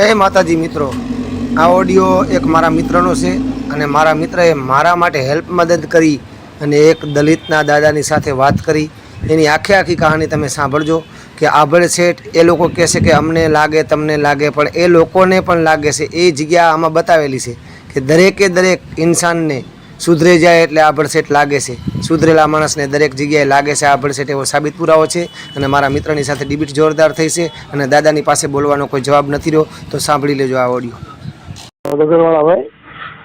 જય માતાજી મિત્રો, આ ઓડિયો એક મારા મિત્રનો છે અને મારા મિત્રએ મારા માટે હેલ્પ મદદ કરી અને એક દલિતના દાદાની સાથે વાત કરી. એની આખી આખી કહાની તમે સાંભળજો કે આભળ શેઠ એ લોકો કહેશે કે અમને લાગે, તમને લાગે, પણ એ લોકોને પણ લાગે છે. એ જગ્યા આમાં બતાવેલી છે કે દરેકે દરેક ઇન્સાનને સુધરે જાય એટલે આ શેઠ લાગે છે. સુધરેલા માણસને દરેક જગ્યાએ લાગે છે આ શેઠ એવો સાબિત પુરાવો છે અને મારા મિત્રની સાથે ડિબિટ જોરદાર થઈ છે અને દાદાની પાસે બોલવાનો કોઈ જવાબ નથી રહ્યો તો સાંભળી લેજો આ ઓડિયો.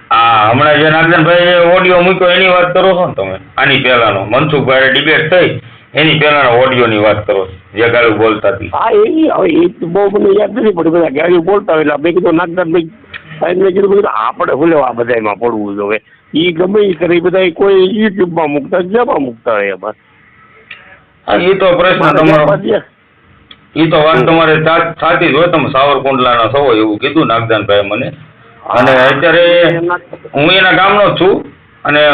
હા હમણાં જે નાગદાનભાઈ ઓડિયો મૂક્યો એની વાત કરો છો ને તમે? આની પહેલાનો. મનસુખભાઈ ડિબેટ થઈ એની પહેલાનો ઓડિયોની વાત કરો જે ગાળું બોલતા હતી. હા એ હવે એ બહુ મને યાદ નથી પડી બધા ગાળું બોલતા હોય એટલે મેં કીધું નાગદાર ભાઈ સાહેબ મેં કીધું બધું આપણે ભૂલે આ બધામાં પડવું જોઈએ. એ ગમે એ કરે બધા કોઈ યુટ્યુબમાં મૂકતા જવા મૂકતા હોય અમારે એ તો પ્રશ્ન તમારો. એ તો વાત તમારે સાચી જ હોય તમે સાવરકુંડલાના છો એવું કીધું નાગદાનભાઈ મને. અને અત્યારે હું એના ગામનો જ છું અને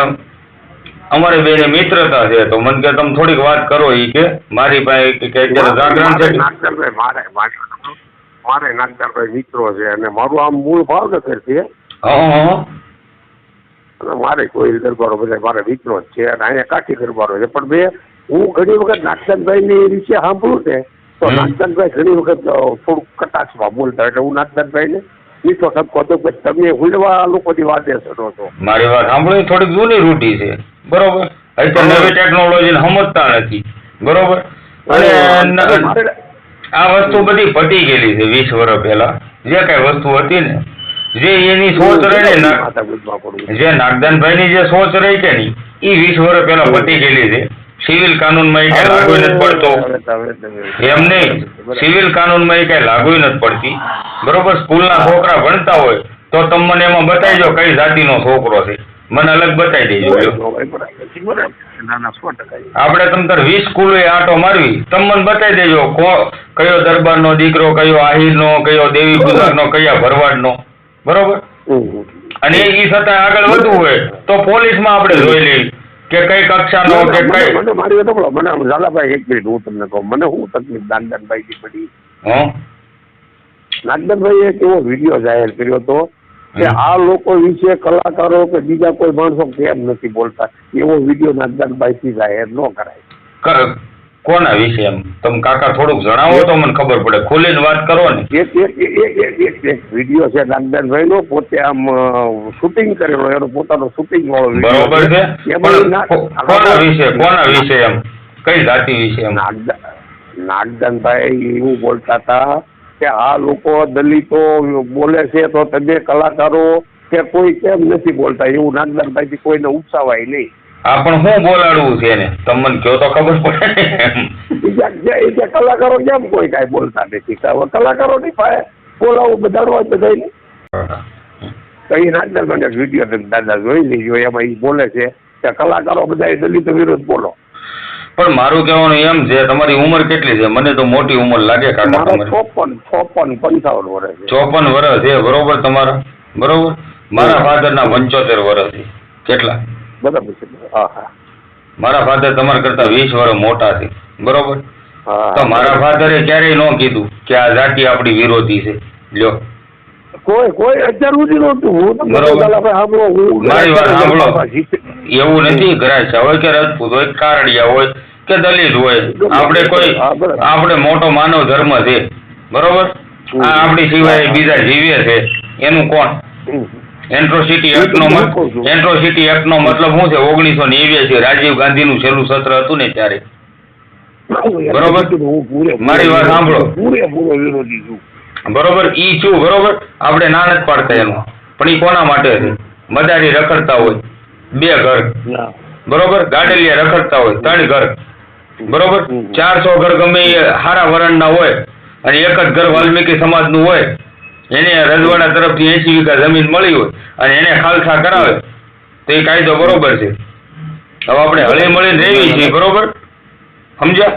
અમારે બેને મિત્રતા છે તો મને કે તમે થોડીક વાત કરો એ કે. મારી પાસે કે- અત્યારે જાગરણ છે. મારે મારે નાગદાનભાઈ મિત્રો છે અને મારું આમ મૂળ ભાવનગર છે. હા હા. મારે કોઈ દરબારો બધા મારા જ છે અને અહીંયા કાઠી દરબારો છે. પણ મેં હું ઘણી વખત નાગદાનભાઈની વિશે સાંભળ્યું ને તો નાગદાનભાઈ ઘણી વખત થોડુંક કટાક્ષમાં બોલતા એટલે હું નાગદાનભાઈને મીઠો ઠપકો કહો કે તમે હુલવા લોકોની વાતે સડો છો. મારી વાત સાંભળો થોડીક જૂની રૂઢી છે. બરોબર? અત્યારે નવી ટેકનોલોજીને સમજતા નથી. બરોબર? અને આ વસ્તુ બધી પતી ગયેલી છે વીસ વર્ષ પહેલા. જે કઈ વસ્તુ હતી ને જે એની સોચ રહી ને ના-. જે નાગદાનભાઈની જે સોચ રહી કે નહીં એ વીસ વર્ષ પહેલા પતી ગયેલી છે. સિવિલ કાનૂનમાં એ કઈ લાગુ નથી પડતો. એમ નહીં. સિવિલ કાનૂનમાં એ કઈ લાગુ નથી પડતી. બરોબર સ્કૂલના છોકરા ભણતા હોય તો તમે મને એમાં બતાવી કઈ જાતિનો છોકરો છે. મને અલગ બતાવી દેજો આપડે બરાબર. વીસ સ્કૂલ એ આપણે તમ તાર વીસ સ્કૂલોએ આંટો મારવી. તમ મને બતાવી દેજો કયો દરબારનો દીકરો કયો આહિરનો કયો દેવી પૂજકનો કયા ભરવાડનો. બરોબર? અને એ છતાં આગળ વધવું હોય તો પોલીસમાં આપણે જોઈ લઈએ કે કઈ કક્ષાનો કે કઈ. મને મારી વાત સાંભળો. મને ઝાલાભાઈ એક મિનિટ હું તમને કહું. મને શું તકલીફ નાગદાનભાઈ ની પડી? હં? એક એવો વીડિયો જાહેર કર્યો હતો કે આ લોકો વિશે કલાકારો કે બીજા કોઈ માણસો કેમ નથી બોલતા? એવો વીડિયો નાગદાનભાઈ થી જાહેર ન કરાય. કર- કોના વિશે એમ? તમે કાકા થોડુંક જણાવો તો મને ખબર પડે. ખુલીને વાત કરો ને. એક એક એક એક એક એક વીડિયો છે નાગદાનભાઈ નો પોતે આમ શૂટિંગ કરેલો એનો પોતાનો શૂટિંગ વાળો બરોબર છે? કોના વિશે કોના વિશે એમ? કઈ જાતિ વિશે એમ? નાગદા- નાગદાનભાઈ એવું બોલતા હતા કે આ લોકો દલિતો બોલે છે તો તમે કલાકારો કે કોઈ કેમ નથી બોલતા? એવું નાગદાનભાઈ થી કોઈને ઉપસાવાય નહીં. આ પણ શું બોલાડવું છે એને? તમને મને કહો તો ખબર પડે ને. કલાકારો કેમ કોઈ કાંઈ બોલતા નથી? કલાકારો ની પાસે બોલાવું બધાડવા બધાને તો એ નાગદાનભાઈ વીડિયો તમે દાદા જોઈ લેજો એમાં એ બોલે છે કે કલાકારો બધા દલિત વિરોધ બોલો. પણ મારું કહેવાનું એમ છે તમારી ઉંમર કેટલી છે? મને તો મોટી ઉંમર લાગે કાકા ચોપન ચોપન પંચાવન વર્ષ ચોપન વર્ષ છે બરોબર તમારા? બરોબર? મારા ફાધરના પંચોતેર વર્ષ છે. કેટલા? બરાબર છે. હા હા. મારા ફાધર તમારા કરતા વીસ વર્ષ મોટા છે. બરોબર? તો મારા ફાધરે ક્યારેય ન કીધું કે આ જાતિ આપણી વિરોધી છે. લ્યો. કોઈ કોઈ અત્યાર સુધી નહોતું. હું. સાંભળો હું મારી વાત સાંભળો. એવું નથી ઘરાછા હોય કે રાજપૂત હોય કારડિયા હોય કે દલિત હોય. આપણે કોઈ આપણે મોટો માનવ ધર્મ છે. બરોબર? આ આપણી સિવાય બીજા જીવ્ય છે. એનું કોણ. એન્ટ્રોસિટી એક્ટનો. એન્ટ્રોસિટી એક્ટનો મતલબ શું છે? ઓગણીસો નેવ્યાસી રાજીવ ગાંધીનું છેલ્લું સત્ર હતું ને ત્યારે. બરોબર. મારી વાત સાંભળો. પૂરેપૂરો વિરોધી છું. બરોબર? ઈ છું બરોબર? આપણે ના નથી પાડતા એનું પણ ઈ કોના માટે છે? મદારી રખડતા હોય. બે ઘર. બરોબર? ગાડલિયા રખડતા હોય. ત્રણ ઘર. બરોબર. ચારસો ઘર ગમે એ હારા વરણના હોય અને એક જ ઘર વાલ્મીકી સમાજનું હોય. એને રજવાડા તરફથી એસી વીઘા જમીન મળી હોય અને એને ખાલસા કરાવે તો એ કાયદો બરોબર છે. હવે આપણે હળી મળીને રહેવી છીએ બરોબર? સમજ્યા?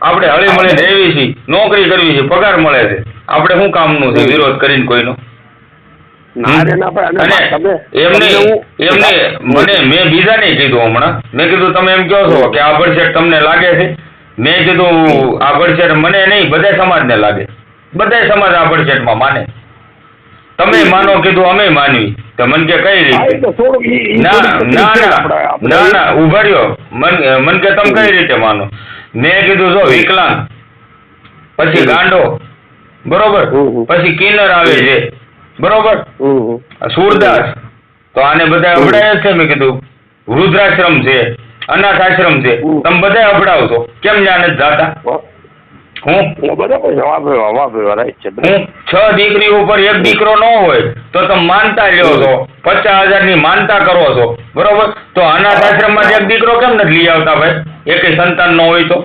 આપણે હળી મળીને રહેવી છીએ નોકરી કરવી છે પગાર મળે છે. આપણે શું કામનું છે વિરોધ કરીને કોઈનો? ના ના મને મેં બીજાને કીધું હમણાં. મેં કીધું તમે એમ કહો છો કે આ બળશેટ તમને લાગે છે? મેં કીધું આ બળશેટ મને નહીં બધા સમાજને લાગે. બધા સમાજ આ બળશેટમાં માને. તમે માનો કીધું અમે માનવી. તો મન કે કઈ રીતે? ના ના ના ના ઊભા રહ્યો. મન મન કે તમે કઈ રીતે માનો? મેં કીધું જો વિકલાંગ. પછી ગાંડો. બરોબર. પછી કિન્નર આવે છે. બરોબર? સુરદાસ. તો આને બધા અભડાય છે મેં કીધું. વૃદ્ધાશ્રમ છે અનાથ આશ્રમ છે તમે બધા અભડાવશો. કેમ જાણે જાતા? બરાબર છે. વાપરે વાપરે રાઈટ છે છ દીકરી ઉપર એક દીકરો ન હોય તો તમે માનતા લ્યો છો. પચાસ હજારની માનતા કરો છો. બરોબર? તો અનાથ આશ્રમમાં એક દીકરો કેમ નથી લઈ આવતા ભાઈ? એક સંતાન ન હોય તો?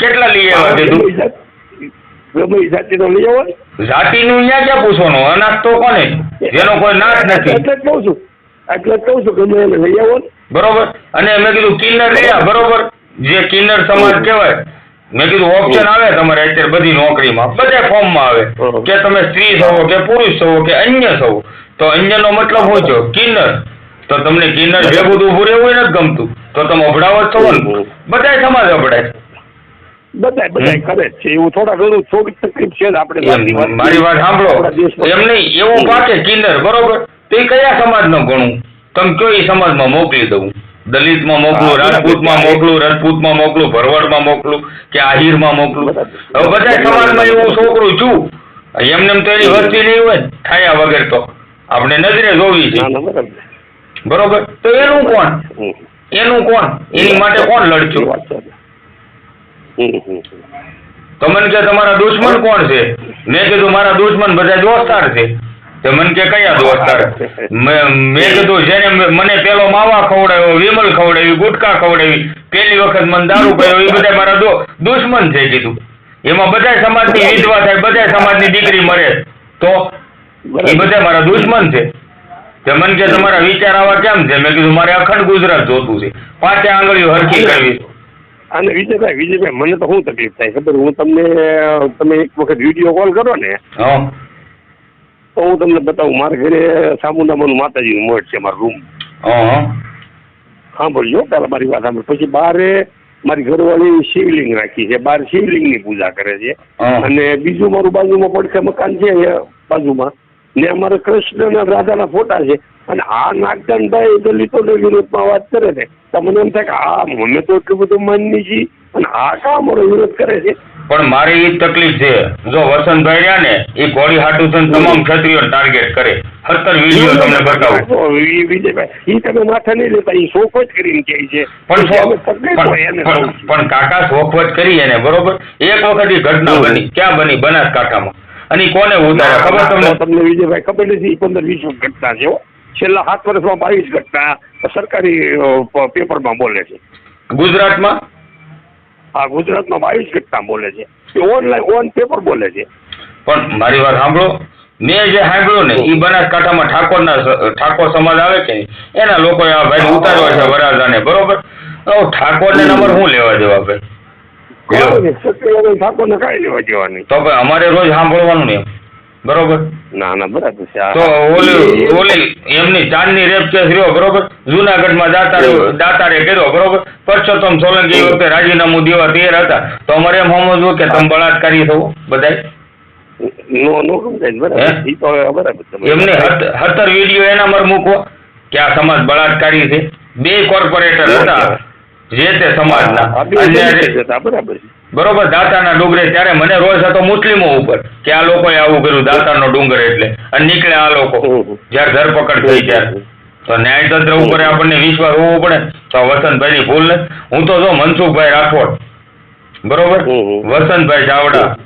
કેટલા લઈ આવ્યા કીધું જાતિ નું લઈ અહીંયા ક્યાં પૂછવાનું? અનાથ તો કોને? જેનો કોઈ નાશ નથી. એટલે કહું છું. એટલે કહું છું ગમે એને લઈ આવો. બરોબર? અને મેં કીધું કિન્નર રહ્યા બરોબર? જે કિન્નર સમાજ કહેવાય મેં કીધું ઓપ્શન આવે તમારે અત્યારે બધી નોકરીમાં બધા ફોર્મમાં આવે. કે તમે સ્ત્રી છો કે પુરુષ છો કે અન્ય છો. તો અન્યનો મતલબ હોય છે કિન્નર. તો તમને કિન્નર ભેગું તો ઉભું રહેવું નથી ગમતું. તો તમે અભડાવો જ છો ને. બધા સમાજ અભડાય. કરે છે. એવું થોડા ઘણું થોડીક તકલીફ છે આપણે મારી વાત સાંભળો. એમ નહીં એવું પાકે કિન્નર બરોબર? તો એ કયા સમાજનો ગણું? તમે કયો એ સમાજમાં મોકલી દઉં? દલિતમાં મોકલું. રાજપૂતમાં મોકલું રજપૂતમાં મોકલું ભરવાડમાં મોકલું કે આહિરમાં મોકલું. હવે બધા સમાજમાં એવું છોકરું છું. એમને એમ તો એની વસ્તી નહીં હોય થાયા વગર તો. આપણે નજરે જોવી છે. બરોબર. તો એનું કોણ? એનું કોણ? એની માટે કોણ લડચું લડશું. તો મને કે તમારા દુશ્મન કોણ છે? મેં કીધું મારા દુશ્મન બધા દોસ્તાર છે. તો મને કે કયા દો અત્યારે? મેં કીધું જેને મને પેલો માવા ખવડાવ્યો વિમલ ખવડાવી ગુટકા ખવડાવી પેલી વખત મને દારૂ પીયો એ બધા મારા દો દુશ્મન છે કીધું એમાં બધા સમાજની વિધવા થાય બધા સમાજની દીકરી મરે. તો એ બધા મારા દુશ્મન છે. તે મને કે તમારા વિચાર આવા કેમ છે? મેં કીધું મારે અખંડ ગુજરાત જોતું છે. પાંચે આંગળીઓ હરખી કરવી. અને વિજયભાઈ વિજયભાઈ મને તો શું તકલીફ થાય? ખબર હું તમને તમે એક વખત વીડિયો કોલ કરો ને. હા. તો હું તમને બતાવું મારા ઘરે સામુંડામાનું માતાજીનું મઠ છે મારો રૂમ. સાંભળજો પહેલા મારી વાત સાંભળ પછી બારે મારી ઘરવાળી શિવલિંગ રાખી છે બાર શિવલિંગની પૂજા કરે છે. અને બીજું મારું બાજુમાં પડખે મકાન છે બાજુમાં. ને અમારે કૃષ્ણ અને રાધાના ફોટા છે. અને આ નાગદાનભાઈ દલિતો વિરોધમાં વાત કરે છે. તમને એમ થાય કે આ મને તો એટલું બધું માનની છે અને આ શા અમારો વિરોધ કરે છે. પણ મારી ઈ તકલીફ છે. જો વસંતભાઈ રહ્યા ને એ ઘોડી હાટુ થઈને તમામ ક્ષત્રિયો ટાર્ગેટ કરે. સત્તર વીડિયો તમને બતાવું. ઈ તમે માથે નહીં લેતા ઈ શોખ જ કરીને કહે છે. પણ કે પણ કાકા શોખવટ કરી એને બરોબર? એક વખત ઈ ઘટના બની. ક્યાં બની? બનાસકાંઠામાં. અને કોને ઉતાર્યા? ખબર તમને? તમને વિજયભાઈ ખબર નથી પંદર વીસ ઘટના છે છેલ્લા સાત વર્ષમાં બાવીસ ઘટના સરકારી પેપરમાં બોલે છે. ગુજરાતમાં? આ ગુજરાતમાં બાવીસ ઘટના બોલે છે. એ ઓનલાઈન ઓન પેપર બોલે છે. પણ મારી વાત સાંભળો. મેં જે સાંભળ્યું ને એ બનાસકાંઠામાં ઠાકોરના ઠાકોર સમાજ આવે કે એના લોકોએ આ ભાઈ ઉતાર્યો છે વરાજાને બરોબર? ઠાકોરને નંબર શું લેવા દેવા ભાઈ? ઠાકોરને કાંઈ લેવા દેવાની તો ભાઈ અમારે રોજ સાંભળવાનું ને. બરોબર? ના ના બરાબર છે. તો ઓલી ઓલી એમની ચાંદની રેપ કેસ રહ્યો બરોબર? જુનાગઢમાં દાતારે દાતારે કર્યો બરોબર? પરસોત્તમ સોલંકી વખતે રાજીનામું દેવા તૈયાર હતા. તો અમારે એમ સમજવું કે તમે બળાત્કારી થવો બધાય? નો નો સમજાય બરાબર? તો બરાબર એમને હતર વીડિયો એના પર મૂકો કે આ સમાજ બળાત્કારી છે. બે કોર્પોરેટર હતા જે તે સમાજના બરાબર છે. બરોબર દાતાના ડુંગરે ત્યારે મને રોષ હતો મુસ્લિમો ઉપર કે આ લોકોએ આવું કર્યું દાતાનો ડુંગર એટલે. અને નીકળ્યા આ લોકો જ્યારે ધરપકડ થઈ ત્યારે. તો ન્યાયતંત્ર ઉપર આપણને વિશ્વાસ હોવો પડે. તો વસંતભાઈ ની ભૂલ ને. હું તો જો મનસુખભાઈ રાઠોડ બરોબર? વસંતભાઈ ચાવડા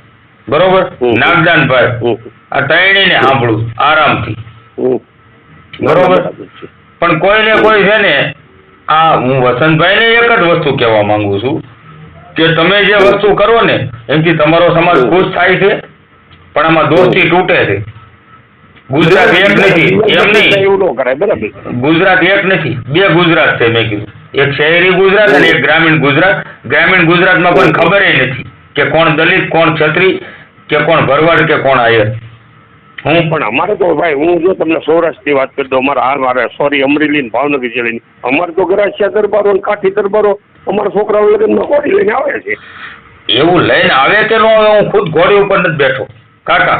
બરોબર. નાગદાનભાઈ. આ ત્રણેયને સાંભળું આરામથી. બરોબર. પણ પણ કોઈને કોઈ છે ને આ હું વસંતભાઈને એક જ વસ્તુ કહેવા માંગુ છું. કે તમે જે વસ્તુ કરો ને એમથી તમારો સમાજ ખુશ થાય છે પણ આમાં દોસ્તી તૂટે છે. ગુજરાત એક નથી એમ નહીં. ગુજરાત એક નથી બે ગુજરાત છે મેં કીધું. એક શહેરી ગુજરાત અને એક ગ્રામીણ ગુજરાત. ગ્રામીણ ગુજરાતમાં કોઈ ખબર નથી કે કોણ દલિત કોણ છત્રી કે કોણ ભરવાડ કે કોણ આયર. હું પણ અમારે તો ભાઈ હું જો તમને સૌરાષ્ટ્રની વાત કરી દઉં અમારા હાલ મારે સોરી અમરેલી ભાવનગર જિલ્લાની. અમારે તો ગરાસિયા દરબારો કાઠી દરબારો. અમારા છોકરાઓ લગ્નમાં ઘોડી લઈને આવે છે. એવું લઈને આવે કે નો આવે હું ખુદ ઘોડી ઉપર નથી બેઠો. કાકા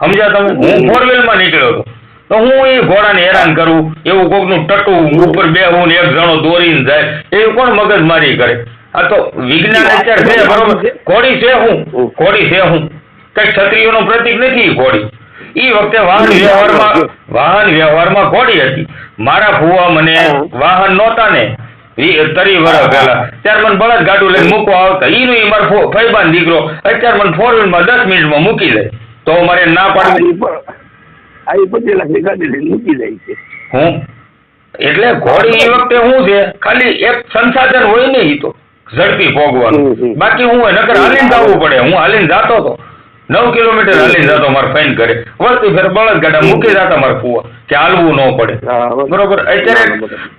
સમજ્યા તમે? હું ફોરમાં નીકળ્યો હતો. તો હું એ ઘોડાને હેરાન કરું એવું કોકનું ટટું ઉપર બે હું એક જણો દોરીને જાય એવું કોણ મગજમારી કરે? આ તો વિજ્ઞાન અત્યારે છે બરોબર? ઘોડી છે હું? ઘોડી છે હું. કઈ ક્ષત્રિયોનું પ્રતીક નથી ઘોડી. ઈ વખતે વાહન વ્યવહારમાં વાહન વ્યવહારમાં ઘોડી હતી. મારા ફુવા મને વાહન નહોતા ને તરી વર્ષ પહેલા ત્યારે મને બળદ ગાડું લઈને મૂકવા આવતા. ઈનું એ મારો ફઈબાનો દીકરો. અત્યારે મને ફોર વ્હીલમાં દસ મિનિટમાં મૂકી દે. તો મારે ના પાડવું. આ પચીસ લાખની ગાડી લઈને મૂકી જાય છે. હું? એટલે ઘોડી એ વખતે શું છે? ખાલી એક સંસાધન હોય ને એ તો. ઝડપી ભોગવાનું. બાકી હું નકર હાલીને જવું પડે. હું હાલીને જાતો હતો નવ કિલોમીટર હાલી જતો મારે ફાઈન કરે વળતી ફેર બળદ ગાડા મૂકી જતા મારે ફુવા. કે હાલવું ન પડે. બરોબર. અત્યારે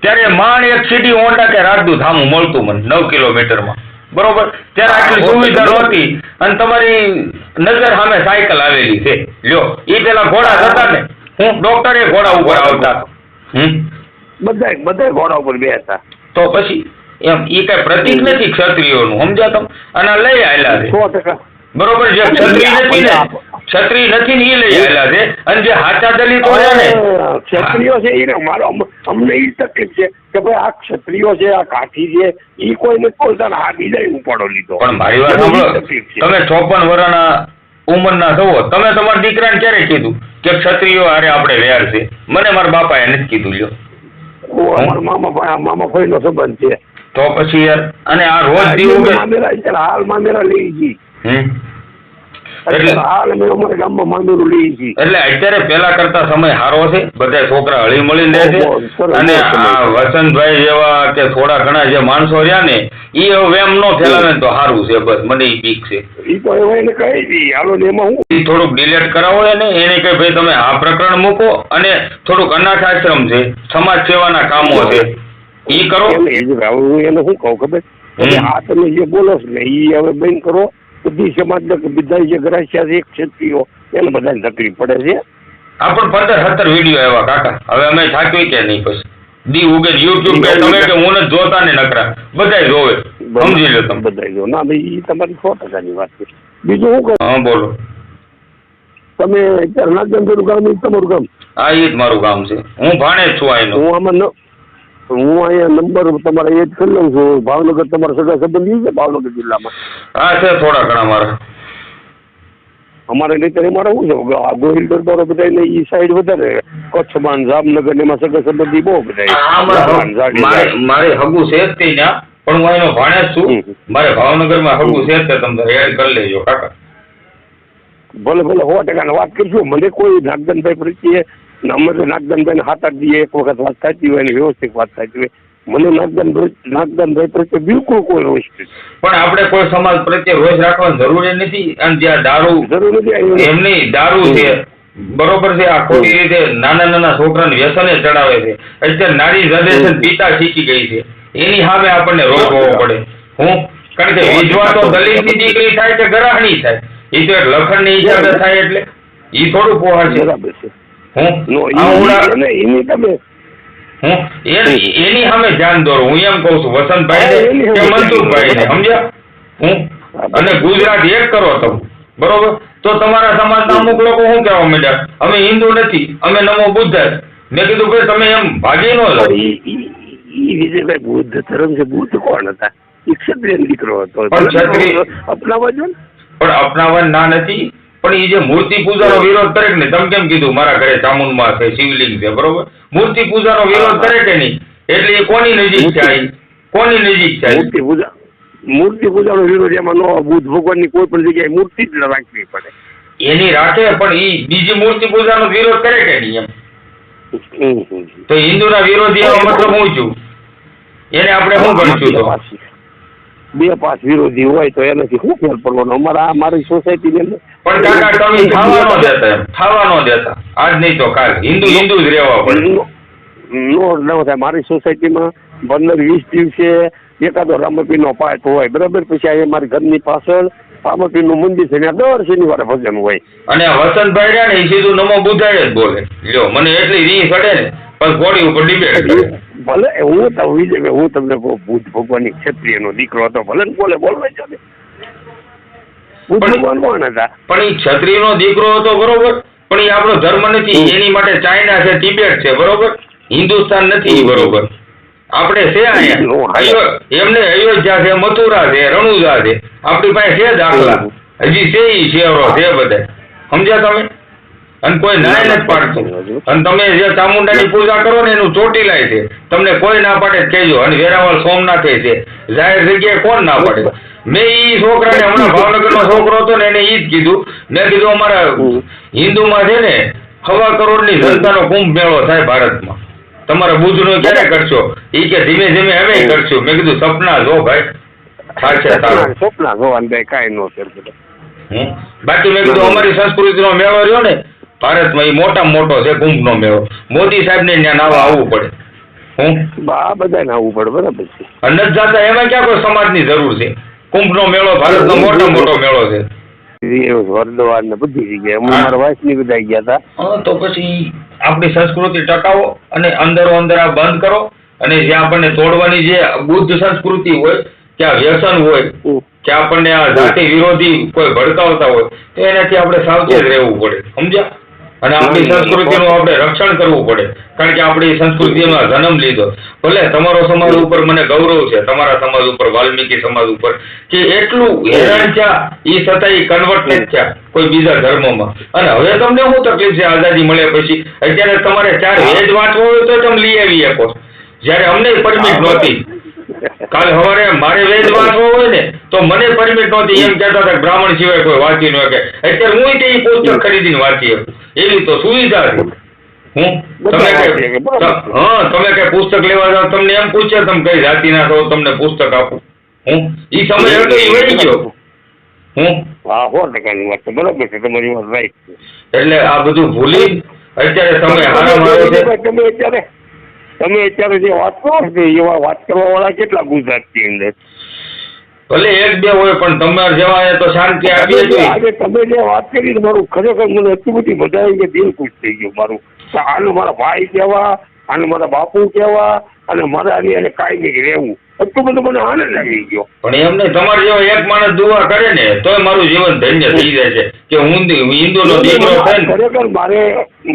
ત્યારે માણ એક સીટી ઓંડા કે રાજદૂત થામું મળતું મને નવ કિલોમીટરમાં. બરોબર? ત્યારે આટલી સુવિધા નહોતી અને તમારી નજર સામે સાયકલ આવેલી છે. લ્યો એ પેલા ઘોડા હતા ને. હું ડોક્ટરે ઘોડા ઉપર આવતા હમ? બધા બધા ઘોડા ઉપર બે હતા. તો પછી એમ એ કઈ પ્રતિક નથી ક્ષત્રિયોનું સમજ્યા તમે? અને લઈ આવેલા છે. સો ટકા. બરોબર જે ક્ષત્રિય નથી ને? ક્ષત્રિય નથી ને એ લઈ આવેલા છે? અને જે હાચા દલિતો છે ને? અરે, ક્ષત્રિયો છે એ મારો અમને એ તકલીફ છે કે ભાઈ આ ક્ષત્રિયો છે આ કાઠી છે એ કોઈ નથી બોલતા ને આ બીજા ઉપાડો લીધો. પણ મારી વાત સાંભળો. તમે ચોપન વર્ષના ઉંમરના થવો. તમે તમારા દીકરાને ક્યારે કીધું કે ક્ષત્રિયો હારે આપણે વેર છે? મને મારા બાપાએ નથી કીધું લ્યો. અમારા મામા ભાઈ મામા ભાઈનો સંબંધ છે. તો પછી યાર અને આ રોજ દીવું હાલ મામેરા લઈ ગઈ. એટલે અત્યારે પેલા કરતા સમય સારો છે? બધા છોકરા હળી મળીને રહે છે? અને આ વસંતભાઈ જેવા કે થોડા ઘણા જે માણસો રહ્યા ને એ વેમ નો ફેલાવે તો સારું છે બસ મને એ બીક છે. એ તો એને કહી દી હાલો એમાં હું? થોડુંક ડિલેટ કરાવો એને એને કે ભાઈ તમે આ પ્રકરણ મૂકો અને થોડુંક અનાથ આશ્રમ છે સમાજ સેવાના કામો છે. એ કરો હું એને શું કહું ખબર? આ તમે જે બોલો છો ને એ હવે બંધ કરો. બધી સમાજને બધા જે ગ્રાસ્યા છે ક્ષત્રિયો એને બધાને તકલીફ પડે છે. આ પણ પંદર સત્તર વીડિયો આવ્યા કાકા. હવે અમે થાક્યું કે નહીં પછી? દી ઉગે યુટ્યુબ પે તમે કે હું ન જોતા ને નકરા. બધાય જોવે. સમજી લો તમે. બધાય જો ના ભાઈ એ તમારી સો ટકાની વાત છે. બીજું કહું? હા બોલો. તમે અત્યારે નાગદંડનું ગામ એ તમારું ગામ? આ ઈ જ મારું કામ છે. હું ભાણે જ છું આયનો હું આમાં ન હું અહીંયા નંબર તમારા એ જ કરી લઉં છું. ભાવનગર તમારા સગા સંબંધી છે ભાવનગર જિલ્લામાં? હા છે થોડા ઘણા મારા. અમારે નહીતર અમારે શું છે? ગોહિલ દરબારો બધા એ સાઈડ વધારે. કચ્છમાં જામનગર ને એમાં સગા સંબંધી બહુ બધા મારા હગું છે જ ત્યાં પણ હું એનો ભાણે જ છું. મારે ભાવનગરમાં હગું છે તે તમે એડ કરી લેજો કાકા. ભલે ભલે સો ટકાની વાત કરજો. મને કોઈ નાગદનભાઈ પ્રત્યે અમે તો નાગદનભાઈને હાથ આઠ દઈએ એક વખત વાત થતી હોય અને વ્યવસ્થિત વાત થતી હોય. મને નાગદનભાઈ નાગદનભાઈ પ્રત્યે બિલકુલ કોઈ રોષ પણ આપણે કોઈ સમાજ પ્રત્યે રોષ રાખવાની જરૂરી નથી અને જ્યાં દારૂ જરૂર નથી એમની દારૂ છે બરોબર છે આ ખોટી રીતે નાના નાના છોકરાને વ્યસને ચડાવે છે. અત્યારે નારી જનરેશન પિતા શીખી ગઈ છે. એની સામે આપણને રોકવો પડે. હું કારણ કે વિધવા તો દલિતની દીકરી થાય કે ગરાહણી થાય. એ તો એક લખણની હિસાબે થાય એટલે ઈ થોડું પોહા છે બરાબર છે. એને એની તમે એની એની સામે ધ્યાન દોરો હું એમ કહું છું વસંતભાઈ કે મનસુખભાઈ ને સમજ્યા? હું? અને ગુજરાત એક કરો તમે બરોબર? તો તમારા સમાજના અમુક લોકો શું કહેવા માંડ્યા? અમે હિન્દુ નથી અમે નમો બુદ્ધ મેં કીધું ભાઈ તમે એમ ભાગી ન ઈ- ઈ વિજયભાઈ બુદ્ધ ધર્મ છે બુદ્ધ કોણ હતા? ઈ ક્ષત્રિય દીકરો હતો. પણ ક્ષત્રિય- અપનાવવા જો ને પણ અપનાવવા ના નથી. પણ એ જે મૂર્તિ પૂજાનો વિરોધ કરે ને તમે કેમ કીધું મારા ઘરે ચામુંડમાં છે શિવલિંગ છે બરોબર? મૂર્તિ પૂજાનો વિરોધ કરે કે નહીં? એટલે એ કોની નજીક છે કોની નજીક ઈ? મૂર્તિ પૂજા મૂર્તિ પૂજાનો વિરોધ એમાં નો બુદ્ધ ભગવાનની કોઈ પણ જગ્યાએ મૂર્તિ જ રાખવી પડે. એની રાખે પણ એ બીજી મૂર્તિ પૂજાનો વિરોધ કરે કે નહીં એમ? હમ, હમ. તો હિન્દુના વિરોધી એનો મતલબ હું છું? એને આપણે શું ગણશું બે તો બે પાંચ વિરોધી હોય તો એનાથી શું ફેર પડવાનો? અમારા આ મારી સોસાયટીની અંદર પણ કાકા તમે થવા ન દેતા ખાવા ન દેતા. આજ નહીં તો કાલ. હિન્દુ હિન્દુ જ રહેવા પડે. નો નો થાય મારી સોસાયટીમાં પંદર વીસ દિવસે એકાદો રામપીરનો પાઠ હોય. બરાબર? પછી અહીંયા મારી ઘરની પાછળ રામપીરનું મંદિર છે. ત્યાં દર શનિવારે ભજન હોય. અને વસંતભાઈ રહ્યા ને એ સીધું નમો બુધાડે જ બોલે. લ્યો મને એટલી રી ચડે ને બસ ઘોડી ઉપર ડિપેન્ડ ભલે હું તો હું તમને કહું બુદ્ધ ભગવાનની ક્ષત્રિયનો દીકરો હતો. ભલે બોલે બોલવા જો ને ભગવાન કોણ હતા? પણ એ ક્ષત્રિયનો દીકરો હતો બરોબર? પણ એ આપણો ધર્મ નથી. એની માટે ચાઇના છે તિબેટ છે બરોબર? હિન્દુસ્તાન નથી બરોબર? આપણે છે અહીંયા. એમને અયોધ્યા છે મથુરા છે રણુજા છે. આપણી પાસે છે દાખલા. હજી છે ઈ શેરો છે બધા સમજ્યા તમે? અને કોઈ નાય નથી પાડતું. અને તમે જે ચામુંડાની પૂજા કરો ને એનું ચોટીલાય છે. તમને કોઈ ના પાડે કહેજો. અને વેરાવળ સોમનાથે છે. જાહેર જગ્યાએ કોણ ના પાડે? મેં ઈ છોકરાને હમણાં ભાવનગરનો છોકરો હતો ને એને ઈ જ કીધું. મેં કીધું અમારા. હિન્દુમાં છે ને સવા કરોડની જનતાનો કુંભ મેળો થાય ભારતમાં. તમારે બુધનો ક્યારે કરશો? ઈ કે ધીમે ધીમે અમે કરશું. મેં કીધું સપના જો ભાઈ. થાશે તારો સપના ભગવાન ભાઈ કાંઈ નો ફેર બાકી મેં કીધું અમારી સંસ્કૃતિનો મેળો રહ્યો ને ભારતમાં એ મોટામાં મોટો છે કુંભનો મેળો. મોદી સાહેબને ત્યાં નાવા આવવું પડે. હું? બા બધાને આવવું પડે બરાબર છે. અને જાતા એમાં ક્યાં કોઈ સમાજની જરૂર છે? કુંભનો મેળો ભારતનો મોટા મોટો મેળો છે. એ ને બધી જગ્યાએ. હું હા. મારા વાઈફની બધા ગયા હતા તો પછી આપણી સંસ્કૃતિ ટકાવો અને અંદરો અંદર આ બંધ કરો. અને જે આપણને તોડવાની જે બુદ્ધ સંસ્કૃતિ હોય ત્યાં વ્યસન હોય. કે આપણને આ જાતિ વિરોધી કોઈ ભડકાવતા હોય તો એનાથી આપણે સાવચેત રહેવું પડે. સમજ્યા? અને આપણી સંસ્કૃતિનું આપણે રક્ષણ કરવું પડે. કારણ કે આપણી સંસ્કૃતિમાં જન્મ લીધો. ભલે તમારો સમાજ ઉપર મને ગૌરવ છે તમારા સમાજ ઉપર વાલ્મીકી સમાજ ઉપર કે એટલું હેરાન થયા એ છતાં કન્વર્ટ નથી થયા કોઈ બીજા ધર્મમાં. અને હવે તમને શું તકલીફ છે? આઝાદી મળે પછી અત્યારે તમારે ચાર વેજ વાંચવો હોય તો તમે લઈ આવી શકો. જ્યારે અમને પરમિટ નહોતી. કાલ સવારે મારે વેદ વાંચવો હોય ને તો મને પરમિટ નહોતી. એમ કહેતા હતા બ્રાહ્મણ સિવાય કોઈ વાંચી ન શકે. અત્યારે હું તે પુસ્તક ખરીદીને વાંચી શકું. એવી તો સુવિધા છે. હું તમે. હા તમે કઈ પુસ્તક લેવા જાવ તમને એમ પૂછે તમે કઈ જાતિના છો તમને પુસ્તક આપું. હું ઈ સમય હતો ઈ વહી ગયો. હું હા સો ટકાની વાત બરાબર છે તમારી વાત રાઈટ એટલે આ બધું ભૂલી અત્યારે તમે હારા મારો છે. તમે અત્યારે તમે અત્યારે જે વાત કરો છો એવા વાત કરવા વાળા કેટલા ગુજરાતની અંદર? ભલે એક બે હોય પણ તમારે જેવા તો શાંતિ આવી આજે તમે જે વાત કરી મારું ખરેખર મને એટલી બધી મજા આવી કે દિલ ખુશ થઈ ગયું મારું. આનું મારા ભાઈ કહેવા આને મારા બાપુ કહેવા અને મારે આની એને કાંઈ રહેવું. એટલું બધું મને આનંદ આવી ગયો. પણ એમને તમારે જેવો એક માણસ દુઆ કરે ને તોય મારું જીવન ધન્ય થઈ જાય છે. કે હું હિન્દુનો દીકરો ખરેખર મારે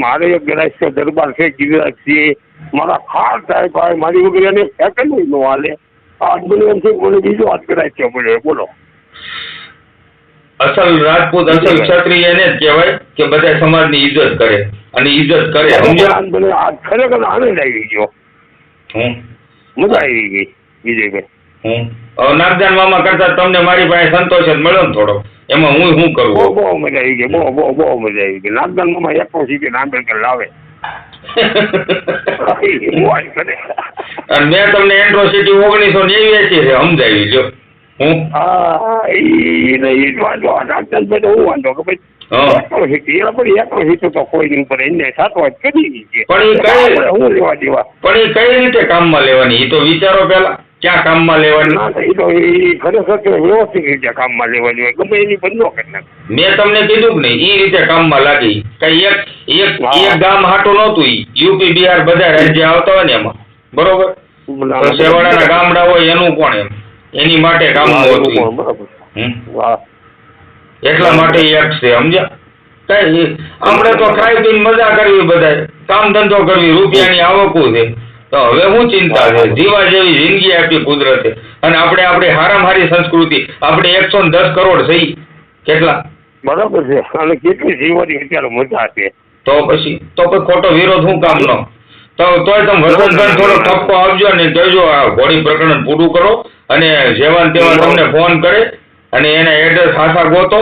મારે એક ગરાસ્ય દરબાર છે ગિરિરાજ છે મારા ખાસ સાહેબ મારી વગર એને સેકન્ડ નો હાલે. આ મને બીજો હાથ કરાય છે બોલે બોલો. અસલ રાજપૂત અસલ ક્ષત્રિય એને જ કહેવાય કે બધા સમાજની ઇજ્જત કરે અને ઇજ્જત કરે. ખરેખર આનંદ આવી ગયો. મજા આવી ગઈ વિજયભાઈ નાગદાન મામા કરતા તમને મારી પાસે સંતોષ જ મળ્યો ને થોડો. એમાં હું શું કરું બહુ મજા આવી ગઈ બહુ બહુ બહુ મજા આવી ગઈ. નાગદાન મામા એક લાવે આઈ કરે. અને મેં તમને એન્ટ્રોસિટી ઓગણીસો નેવ્યાસી છે સમજાવી જો હું પણ એ કઈ રીતે કામમાં લેવાની? એ તો વિચારો પેલા. ક્યાં કામમાં લેવાની? ના એ તો એ ખરેખર કે વ્યવસ્થિત રીતે કામમાં લેવાની હોય ગમે એની બંધો કરી નાખે. મેં તમને કીધું કે નહીં એ રીતે કામમાં લાગી. કઈ એક એક એક ગામ હાટો નહોતું ઈ. યુપી બિહાર બધા રાજ્ય આવતા હોય ને એમાં. બરોબર? તો ગામડા હોય એનું કોણ એમ? એની માટે કામ હતું એટલા માટે એક છે સમજ્યા? કઈ હમણાં તો ખાઈ પીને મજા કરવી બધાય કામ ધંધો કરવી રૂપિયાની આવકું છે. તો હવે હું ચિંતા છે? જીવા જેવી જિંદગી આપી કુદરતે. અને આપણે આપણી હારામાં હારી સંસ્કૃતિ આપણે એકસો ને દસ કરોડ થઈ કેટલા? બરાબર છે. અને કેટલી જીવવાની અત્યારે મજા છે. તો પછી તો પછી ખોટો વિરોધ શું કામનો તો તોય તમે વસંતભાઈ થોડો ઠપકો આપજો ને કહેજો આ ઘોડી પ્રકરણ પૂરું કરો અને જેવાન ને તેવા તમને ફોન કરે અને એના એડ્રેસ ખાસા ગોતો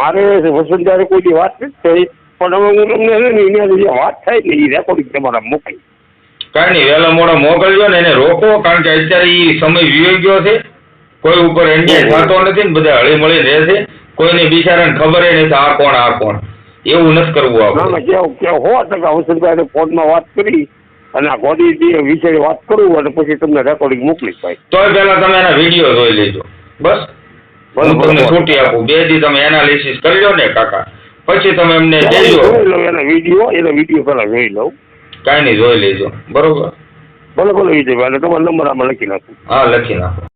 મારે વસંતદારે કોઈ વાત નથી થઈ. પણ હવે હું તમને ને વાત થાય ને એ રેકોર્ડિંગ તમારા મોકલી કાંઈ નહીં વહેલા મોડા મોકલજો ને એને રોકો કારણ કે અત્યારે એ સમય વીવી ગયો છે. કોઈ ઉપર અન્યાય થતો નથી ને બધા હળી મળી રહેશે. કોઈને બિચારાને ખબર નહીં નથી આ કોણ આ કોણ. એવું નથી કરવું આપણે. કેવું કેવું. હો ટકા વસંતભાઈ ફોનમાં વાત કરી અને આ ગોડી વિશે વાત કરું અને પછી તમને રેકોર્ડિંગ મોકલીશ ભાઈ. તોય પહેલા તમે એના વીડિયો જોઈ લેજો. બસ. હું તમને છૂટી આપું. બે દી તમે એનાલિસિસ કરી લો ને કાકા. પછી તમે એમને જોઈ લો એના વીડિયો એના વીડિયો પેલા જોઈ લઉં. કાંઈ નહીં જોઈ લેજો. બરોબર? ભલે ભલે વિજયભાઈ અને તમારો નંબર આમાં લખી નાખું. હા લખી નાખો.